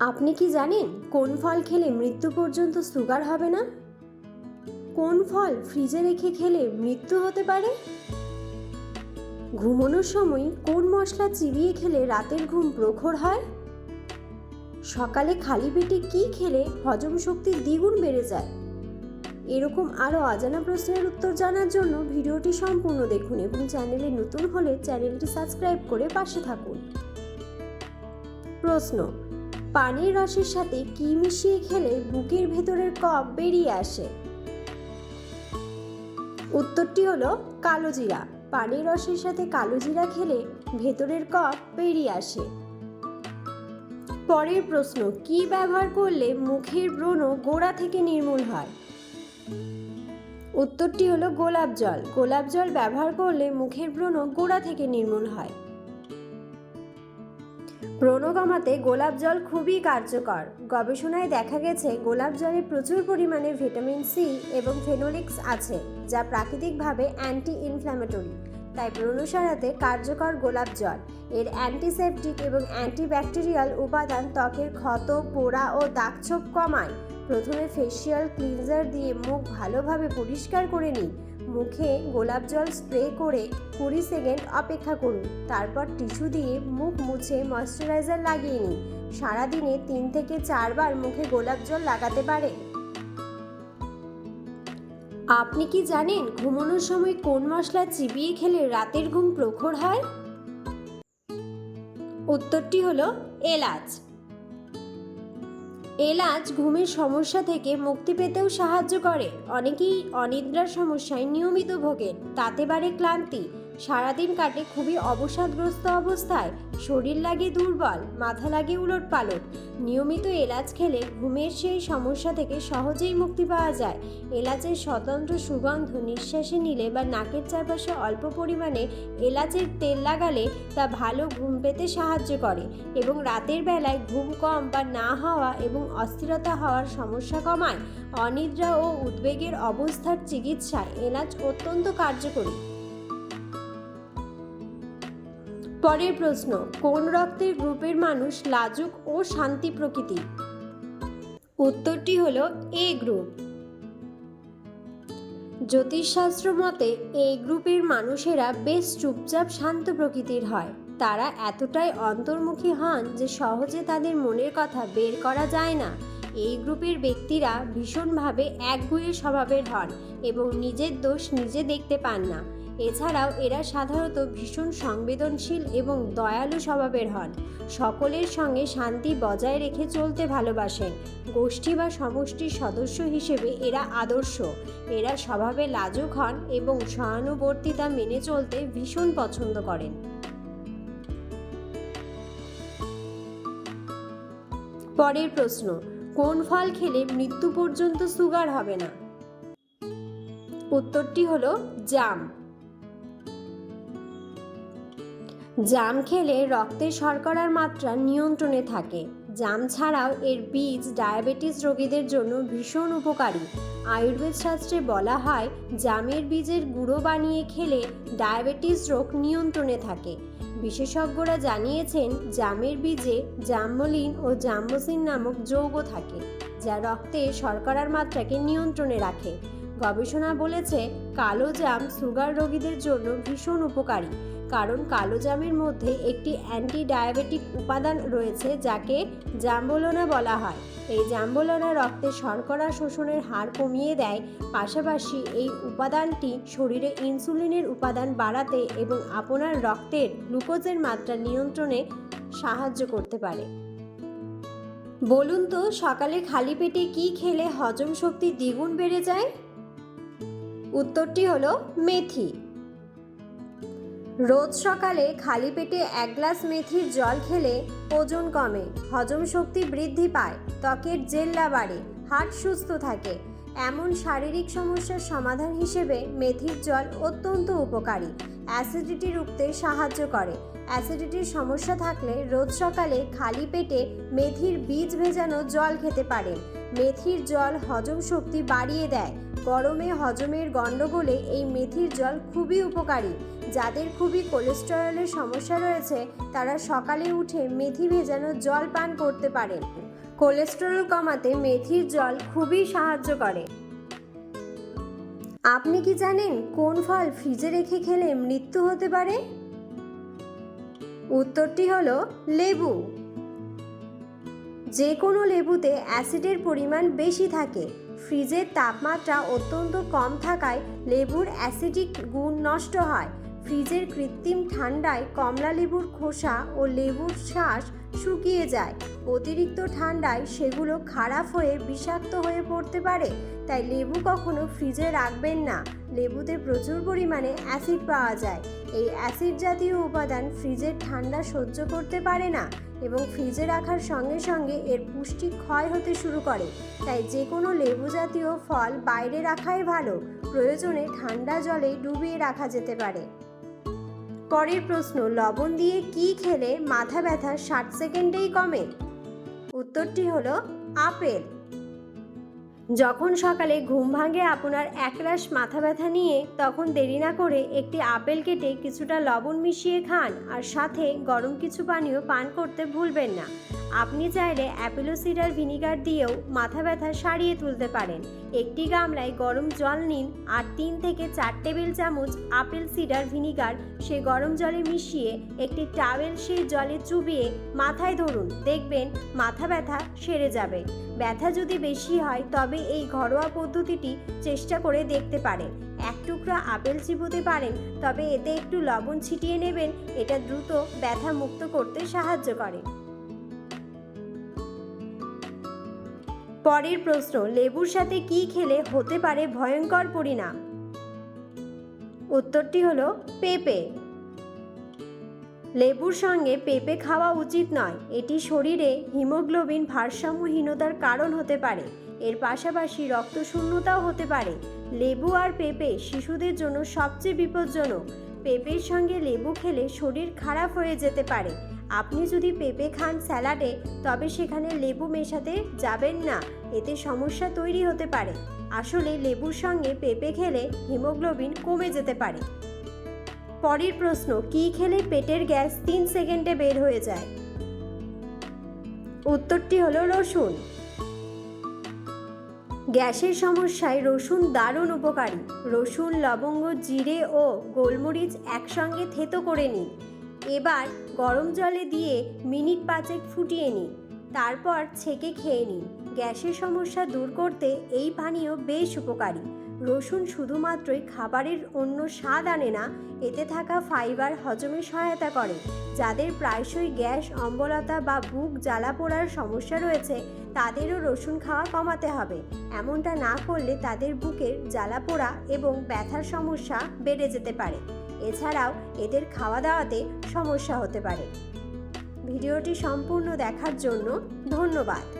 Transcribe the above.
আপনি কি জানেন কোন ফল খেলে মৃত্যু পর্যন্ত সুগার হবে না? কোন ফল ফ্রিজে রেখে খেলে মৃত্যু হতে পারে? ঘুমানোর সময় কোন মশলা চিবিয়ে খেলে রাতের ঘুম প্রখর হয়? সকালে খালি পেটে কি খেলে হজম শক্তি দ্বিগুণ বেড়ে যায়? এরকম আরও অজানা প্রশ্নের উত্তর জানার জন্য ভিডিওটি সম্পূর্ণ দেখুন এবং চ্যানেলে নতুন হলে চ্যানেলটি সাবস্ক্রাইব করে পাশে থাকুন। প্রশ্ন পানির রসের সাথে কি মিশিয়ে খেলে বুকের ভেতরের কফ বেরিয়ে আসে? উত্তরটি হলো কালো জিরা। পানির রসের সাথে কালো জিরা খেলে ভেতরের কফ বেরিয়ে আসে। পরের প্রশ্ন, কি ব্যবহার করলে মুখের ব্রণ গোড়া থেকে নির্মূল হয়? উত্তরটি হলো গোলাপ জল। গোলাপ জল ব্যবহার করলে মুখের ব্রণ গোড়া থেকে নির্মূল হয়। ব্রণ কমাতে গোলাপ জল খুবই কার্যকর। গবেষণায় দেখা গেছে, গোলাপ জলে প্রচুর পরিমাণে ভিটামিন সি এবং ফেনোলিক্স আছে, যা প্রাকৃতিকভাবে অ্যান্টি ইনফ্ল্যামেটরি তাই ব্রণ সারাতে কার্যকর গোলাপ জল। এর অ্যান্টিসেপটিক এবং অ্যান্টিব্যাকটেরিয়াল উপাদান ত্বকের ক্ষত, পোড়া ও দাগছোপ কমায়। প্রথমে ফেসিয়াল ক্লিনজার দিয়ে মুখ ভালোভাবে পরিষ্কার করে নিন। মুখে গোলাপ জল স্প্রে করে কুড়ি সেকেন্ড অপেক্ষা করুন। তারপর টিস্যু দিয়ে মুখ মুছে ময়শ্চারাইজার লাগিয়ে নিন। সারাদিনে তিন থেকে চারবার মুখে গোলাপ জল লাগাতে পারে। আপনি কি জানেন ঘুমানোর সময় কোন মশলা চিবিয়ে খেলে রাতের ঘুম প্রখর হয়? উত্তরটি হলো এলাচ। এলাচ ঘুমের সমস্যা থেকে মুক্তি পেতেও সাহায্য করে। অনেকেই অনিদ্রার সমস্যায় নিয়মিত ভোগেন, তাতে বাড়ে ক্লান্তি। সারাদিন কাটে খুবই অবসাদগ্রস্ত অবস্থায়। শরীর লাগে দুর্বল, মাথা লাগে উলট পালট নিয়মিত এলাচ খেলে ঘুমের সেই সমস্যা থেকে সহজেই মুক্তি পাওয়া যায়। এলাচের স্বতন্ত্র সুগন্ধ নিঃশ্বাসে নিলে বা নাকের চারপাশে অল্প পরিমাণে এলাচের তেল লাগালে তা ভালো ঘুম পেতে সাহায্য করে এবং রাতের বেলায় ঘুম কম বা না হওয়া এবং অস্থিরতা হওয়ার সমস্যা কমায়। অনিদ্রা ও উদ্বেগের অবস্থার চিকিৎসায় এলাচ অত্যন্ত কার্যকরী। পরের প্রশ্ন, কোন রক্তের গ্রুপের মানুষ লাজুক ও শান্তি প্রকৃতি? উত্তরটি হলো এ গ্রুপ। জ্যোতিষশাস্ত্র মতে এই গ্রুপের মানুষেরা বেশ চুপচাপ শান্ত প্রকৃতির হয়। তারা এতটাই অন্তর্মুখী হন যে সহজে তাদের মনের কথা বের করা যায় না। এই গ্রুপের ব্যক্তিরা ভীষণভাবে একগুঁয়ে স্বভাবের হন এবং নিজের দোষ নিজে দেখতে পান না। এছাড়াও এরা সাধারণত ভীষণ সংবেদনশীল এবং দয়ালু স্বভাবের হন। সকলের সঙ্গে শান্তি বজায় রেখে চলতে ভালোবাসেন। গোষ্ঠী বা সমষ্টির সদস্য হিসেবে এরা আদর্শ। এরা স্বভাবে লাজুক হন এবং সহানুবর্তিতা মেনে চলতে ভীষণ পছন্দ করেন। পরের প্রশ্ন, কোন ফল খেলে মৃত্যু পর্যন্ত সুগার হবে না? উত্তরটি হলো জাম। জাম খেলে রক্তে শর্করার মাত্রা নিয়ন্ত্রণে থাকে। জাম ছাড়াও এর বীজ ডায়াবেটিস রোগীদের জন্য ভীষণ উপকারী। আয়ুর্বেদ শাস্ত্রে বলা হয়, জামের বীজের গুঁড়ো বানিয়ে খেলে ডায়াবেটিস রোগ নিয়ন্ত্রণে থাকে। বিশেষজ্ঞরা জানিয়েছেন, জামের বীজে জাম্বলিন ও জাম্বোসিন নামক যৌগ থাকে, যা রক্তে শর্করার মাত্রাকে নিয়ন্ত্রণে রাখে। গবেষণা বলেছে কালো জাম সুগার রোগীদের জন্য ভীষণ উপকারী, কারণ কালো জামের মধ্যে একটি অ্যান্টি ডায়াবেটিক উপাদান রয়েছে যাকে জাম্বোলোনা বলা হয়। এই জাম্বোলোনা রক্তে শর্করা শোষণের হার কমিয়ে দেয়, পাশাপাশি এই উপাদানটি শরীরে ইনসুলিনের উপাদান বাড়াতে এবং আপনার রক্তের গ্লুকোজের মাত্রা নিয়ন্ত্রণে সাহায্য করতে পারে। বলুন তো, সকালে খালি পেটে কি খেলে হজম শক্তি দ্বিগুণ বেড়ে যায়? উত্তরটি হলো মেথি। রোজ সকালে খালি পেটে এক গ্লাস মেথির জল খেলে ওজন কমে, হজম শক্তি বৃদ্ধি পায়, ত্বকের জেল্লা বাড়ে হার্ট সুস্থ থাকে। এমন শারীরিক সমস্যার সমাধান হিসেবে মেথির জল অত্যন্ত উপকারী। অ্যাসিডিটি রুখতে সাহায্য করে। অ্যাসিডিটির সমস্যা থাকলে রোজ সকালে খালি পেটে মেথির বীজ ভেজানো জল খেতে পারেন। মেথির জল হজম শক্তি বাড়িয়ে দেয়। গরমে হজমের গণ্ডগোলে এই মেথির জল খুবই উপকারী। যাদের খুবই কোলেস্টেরলের সমস্যা রয়েছে, তারা সকালে উঠে মেথি ভেজানো জল পান করতে পারেন। কোলেস্টেরল কমাতে মেথির জল খুবই সাহায্য করে। আপনি কি জানেন কোন ফল ফ্রিজে রেখে খেলে মৃত্যু হতে পারে? উত্তরটি হলো লেবু। যে কোনো লেবুতে অ্যাসিডের পরিমাণ বেশি থাকে। ফ্রিজের তাপমাত্রা অত্যন্ত কম থাকায় লেবুর অ্যাসিডিক গুণ নষ্ট হয়। ফ্রিজের কৃত্রিম ঠান্ডায় কমলা লেবুর খোসা ও লেবুর শ্বাস শুকিয়ে যায়। অতিরিক্ত ঠান্ডায় সেগুলো খারাপ হয়ে বিষাক্ত হয়ে পড়তে পারে। তাই লেবু কখনো ফ্রিজে রাখবেন না। লেবুতে প্রচুর পরিমাণে অ্যাসিড পাওয়া যায়। এই অ্যাসিড জাতীয় উপাদান ফ্রিজের ঠান্ডা সহ্য করতে পারে না এবং ফ্রিজে রাখার সঙ্গে সঙ্গে এর পুষ্টি ক্ষয় হতে শুরু করে। তাই যে কোনো লেবু জাতীয় ফল বাইরে রাখাই ভালো। প্রয়োজনে ঠান্ডা জলে ডুবিয়ে রাখা যেতে পারে। পরের প্রশ্ন, লবণ দিয়ে কি খেলে মাথা ব্যথা ষাট সেকেন্ডেই কমে? উত্তরটি হলো আপেল। যখন সকালে ঘুম ভাঙে আপনার একরাশ মাথা ব্যথা নিয়ে, তখন দেরি না করে একটি আপেল কেটে কিছুটা লবণ মিশিয়ে খান আর সাথে গরম কিছু পানীয় পান করতে ভুলবেন না। আপনি চাইলে অ্যাপেলো সিডার ভিনিগার দিয়েও মাথা ব্যথা সারিয়ে তুলতে পারেন। একটি গামলায় গরম জল নিন আর তিন থেকে চার টেবিল চামচ আপেল সিডার ভিনিগার সে গরম জলে মিশিয়ে একটি টাওয়েল সেই জলে চুবিয়ে মাথায় ধরুন। দেখবেন মাথা ব্যথা সেরে যাবে। ব্যথা যদি বেশি হয়, তবে এই ঘরোয়া পদ্ধতিটি চেষ্টা করে দেখতে পারেন। এক টুকরা আপেল চিবোতে পারেন, তবে এতে একটু লবণ ছিটিয়ে নেবেন, এটা দ্রুত ব্যথা মুক্ত করতে সাহায্য করে। পরের প্রশ্ন, লেবুর সাথে কি খেলে হতে পারে ভয়ঙ্কর পরিণাম? উত্তরটি হলো পেঁপে। লেবুর সঙ্গে পেঁপে খাওয়া উচিত নয়। এটি শরীরে হিমোগ্লোবিন ভারসাম্যহীনতার কারণ হতে পারে। এর পাশাপাশি রক্তশূন্যতাও হতে পারে। লেবু আর পেঁপে শিশুদের জন্য সবচেয়ে বিপজ্জনক। পেঁপের সঙ্গে লেবু খেলে শরীর খারাপ হয়ে যেতে পারে। আপনি যদি পেঁপে খান স্যালাডে, তবে সেখানে লেবু মেশাতে যাবেন না। এতে সমস্যা তৈরি হতে পারে। আসলে লেবুর সঙ্গে পেঁপে খেলে হিমোগ্লোবিন কমে যেতে পারে। পরের প্রশ্ন, কি খেলে পেটের গ্যাস তিন সেকেন্ডে বের হয়ে যায়? উত্তরটি হলো রসুন। গ্যাসের সমস্যায় রসুন দারুণ উপকারী। রসুন, লবঙ্গ, জিরে ও গোলমরিচ একসঙ্গে থেতো করে নিন। এবার গরম জলে দিয়ে মিনিট পাঁচেক ফুটিয়ে নিন। তারপর ছেঁকে খেয়ে নিন। গ্যাসের সমস্যা দূর করতে এই পানীয় বেশ উপকারী। রসুন শুধুমাত্রই খাবারের অন্য স্বাদ আনে না, এতে থাকা ফাইবার হজমে সহায়তা করে, যাদের প্রায়শই গ্যাস, অম্বলতা বা বুক জ্বালা পোড়ার সমস্যা রয়েছে, তাদেরও রসুন খাওয়া কমাতে হবে। এমনটা না করলে তাদের বুকের জ্বালা পোড়া এবং ব্যথার সমস্যা বেড়ে যেতে পারে। এছাড়াও এদের খাওয়া দাওয়াতে সমস্যা হতে পারে। ভিডিওটি সম্পূর্ণ দেখার জন্য ধন্যবাদ।